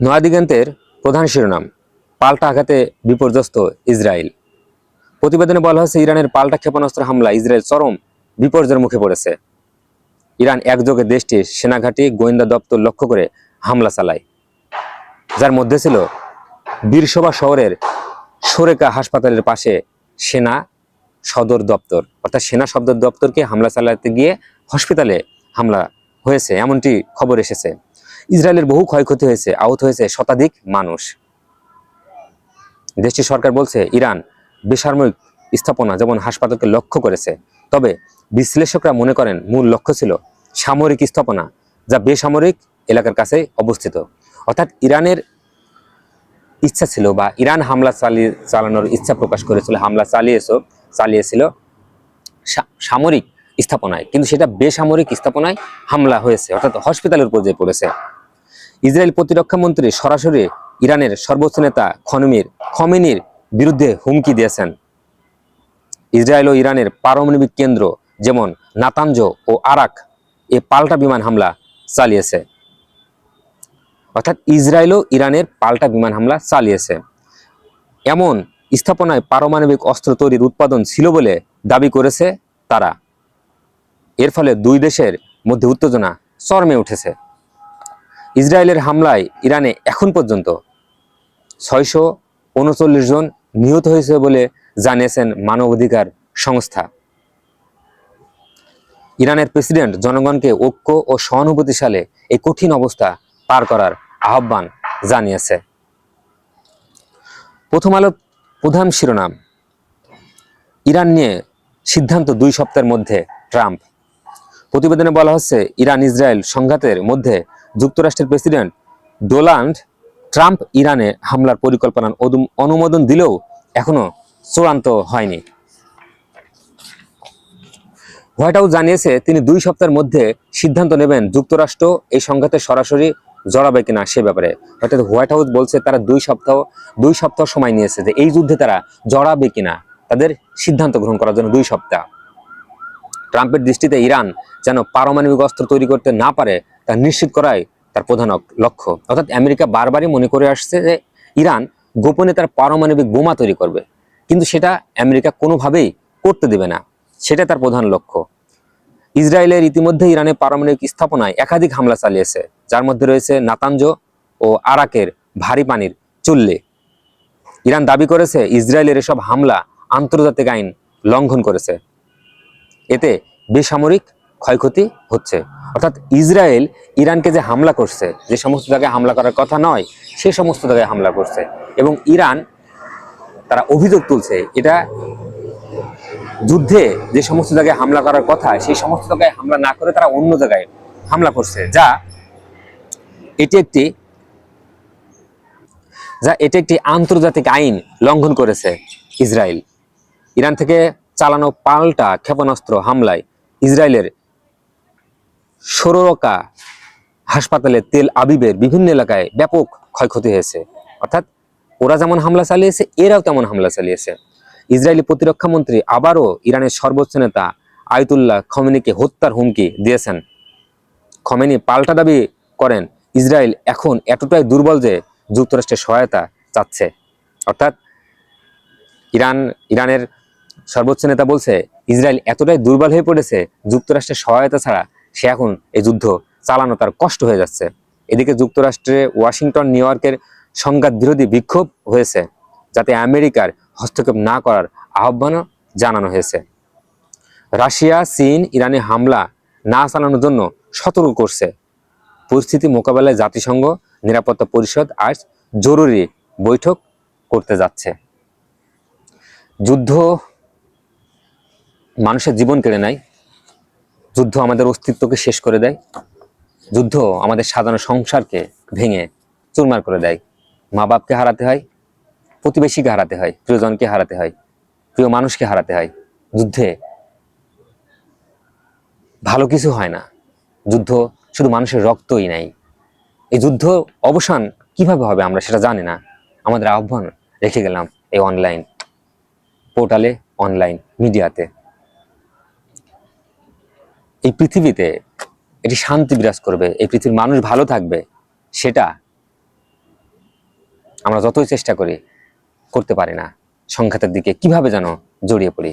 নয়াদিগন্তের প্রধান শিরোনাম, পাল্টা আঘাতে বিপর্যস্ত ইসরায়েল। প্রতিবেদনে বলা হয়েছে, ইরানের পাল্টা ক্ষেপণাস্ত্র হামলা ইসরায়েল চরম বিপর্যয়ের মুখে পড়েছে। ইরান একযোগে দেশটির সেনাঘাটি, গোয়েন্দা দপ্তর লক্ষ্য করে হামলা চালায়। যার মধ্যে ছিল বীরসভা শহরের সোরেকা হাসপাতালের পাশে সেনা সদর দপ্তর। অর্থাৎ সেনা সদর দপ্তরকে হামলা চালাতে গিয়ে হসপিটালে হামলা হয়েছে, এমনটি খবর এসেছে। ইসরায়েলের বহু ক্ষয়ক্ষতি হয়েছে, আহত হয়েছে শতাধিক মানুষ। দেশটির সরকার বলছে, ইরান বেসামরিক স্থাপনা যেমন হাসপাতালকে লক্ষ্য করেছে, তবে বিশ্লেষকরা মনে করেন মূল লক্ষ্য ছিল সামরিক স্থাপনা যা বেসামরিক এলাকার কাছে অবস্থিত। অর্থাৎ ইরানের ইচ্ছা ছিল বা ইরান হামলা চালিয়ে চালানোর ইচ্ছা প্রকাশ করেছিল, হামলা চালিয়েছ, চালিয়েছিল সামরিক স্থাপনায়। কিন্তু সেটা বেসামরিক স্থাপনায় হামলা হয়েছে, অর্থাৎ হসপিটালের পর্যায়ে পড়েছে। ইসরায়েল প্রতিরক্ষা মন্ত্রী সরাসরি ইরানের সর্বোচ্চ নেতা খনমির খমেনির বিরুদ্ধে হুমকি দিয়েছেন। ইসরায়েল ও ইরানের পারমাণবিক কেন্দ্র যেমন নাতাঞ্জ ও আরাক এ পাল্টা বিমান হামলা চালিয়েছে। অর্থাৎ ইসরায়েল ও ইরানের পাল্টা বিমান হামলা চালিয়েছে। এমন স্থাপনায় পারমাণবিক অস্ত্র তৈরির উৎপাদন ছিল বলে দাবি করেছে তারা। এর ফলে দুই দেশের মধ্যে উত্তেজনা চরমে উঠেছে। ইসরায়েলের হামলায় ইরানে এখন পর্যন্ত ছয়শো উনচল্লিশ জন নিহত হয়েছে বলে জানিয়েছেন মানবাধিকার সংস্থা। ইরানের প্রেসিডেন্ট জনগণকে ঐক্য ও সহানুভূতিশালে এই কঠিন অবস্থা পার করার আহ্বান জানিয়েছে। প্রথম আলো প্রধান শিরোনাম, ইরান নিয়ে সিদ্ধান্ত দুই সপ্তাহের মধ্যে ট্রাম্প। প্রতিবেদনে বলা হচ্ছে ইরান ইসরায়েল সংঘাতের মধ্যে যুক্তরাষ্ট্রের প্রেসিডেন্ট ডোনাল্ড ট্রাম্প ইরানে হামলার পরিকল্পনার অনুমোদন দিলেও এখনও চূড়ান্ত হয়নি। হোয়াইট হাউস জানিয়েছে তিনি দুই সপ্তাহের মধ্যে সিদ্ধান্ত নেবেন যুক্তরাষ্ট্র এই সংঘাতে সরাসরি জড়াবে কিনা সে ব্যাপারে। অর্থাৎ হোয়াইট হাউস বলছে তারা দুই সপ্তাহ দুই সপ্তাহ সময় নিয়েছে যে এই যুদ্ধে তারা জড়াবে কিনা। তাদের সিদ্ধান্ত গ্রহণ করার জন্য দুই সপ্তাহ। ট্রাম্পের দৃষ্টিতে ইরান যেন পারমাণবিক অস্ত্র তৈরি করতে না পারে তা নিশ্চিত করাই তার প্রধান লক্ষ্য অর্থাৎ আমেরিকা বারবারই মনে করে আসছে যে ইরান গোপনে তার পারমাণবিক বোমা তৈরি করবে। কিন্তু সেটা আমেরিকা কোনোভাবেই করতে দেবে না। সেটা তার প্রধান লক্ষ্য ইসরায়েলের ইতিমধ্যে ইরানের পারমাণবিক স্থাপনায় একাধিক হামলা চালিয়েছে, যার মধ্যে রয়েছে নাতাঞ্জ ও আরাকের ভারী পানির চুল্লি। ইরান দাবি করেছে ইসরায়েলের এসব হামলা আন্তর্জাতিক আইন লঙ্ঘন করেছে। এতে বেসামরিক ক্ষয়ক্ষতি হচ্ছে। অর্থাৎ ইসরায়েল ইরানকে যে হামলা করছে, যে সমস্ত জায়গায় হামলা করার কথা নয়, সে সমস্ত জায়গায় হামলা করছে। এবং ইরান তারা অভিযোগ তুলছে, এটা যুদ্ধে যে সমস্ত জায়গায় হামলা করার কথা, সেই সমস্ত জায়গায় হামলা না করে তারা অন্য জায়গায় হামলা করছে। যা এটি একটি, যা এটি একটি আন্তর্জাতিক আইন লঙ্ঘন করেছে ইসরায়েল। ইরান থেকে চালানো পাল্টা ক্ষেপণাস্ত্র হামলায় ইসরায়েলের সরোরকা হাসপাতালে তেল আবিবের বিভিন্ন এলাকায় ব্যাপক ক্ষয়ক্ষতি হয়েছে। অর্থাৎ ওরা যেমন হামলা চালিয়েছে, এরাও তেমন হামলা চালিয়েছে। ইসরায়েলি প্রতিরক্ষা মন্ত্রী আবারও ইরানের সর্বোচ্চ নেতা আয়তুল্লাহ খমেনিকে হত্যার হুমকি দিয়েছেন। খমেনি পাল্টা দাবি করেন, ইসরায়েল এখন এতটাই দুর্বল যে যুক্তরাষ্ট্রের সহায়তা চাচ্ছে। অর্থাৎ ইরান, ইরানের সর্বোচ্চ নেতা বলছে, ইসরায়েল এতটাই দুর্বল হয়ে পড়েছে, যুক্তরাষ্ট্রের সহায়তা ছাড়া সে এখন এই যুদ্ধ চালানো তার কষ্ট হয়ে যাচ্ছে। এদিকে যুক্তরাষ্ট্রে ওয়াশিংটন, নিউ ইয়র্কের সংঘাত বিরোধী বিক্ষোভ হয়েছে, যাতে আমেরিকার হস্তক্ষেপ না করার আহ্বানও জানানো হয়েছে। রাশিয়া, চীন, ইরানে হামলা না চালানোর জন্য সতর্ক করছে। পরিস্থিতি মোকাবেলায় জাতিসংঘ নিরাপত্তা পরিষদ আজ জরুরি বৈঠক করতে যাচ্ছে। যুদ্ধ মানুষের জীবন কেড়ে নেয় যুদ্ধ আমাদের অস্তিত্বকে শেষ করে দেয়। যুদ্ধ আমাদের সাধারণ সংসারকে ভেঙে চুরমার করে দেয়। মা বাপকে হারাতে হয়, প্রতিবেশীকে হারাতে হয়, প্রিয়জনকে হারাতে হয়, প্রিয় মানুষকে হারাতে হয়। যুদ্ধে ভালো কিছু হয় না। যুদ্ধ শুধু মানুষের রক্তই নাই। এই যুদ্ধ অবসান কীভাবে হবে আমরা সেটা জানি না। আমাদের আহ্বান রেখে গেলাম এই অনলাইন পোর্টালে অনলাইন মিডিয়াতে এই পৃথিবীতে এটি শান্তি বিরাজ করবে, এই পৃথিবীর মানুষ ভালো থাকবে, সেটা আমরা যতই চেষ্টা করি, করতে পারি না। সংঘাতের দিকে কীভাবে যেন জড়িয়ে পড়ি?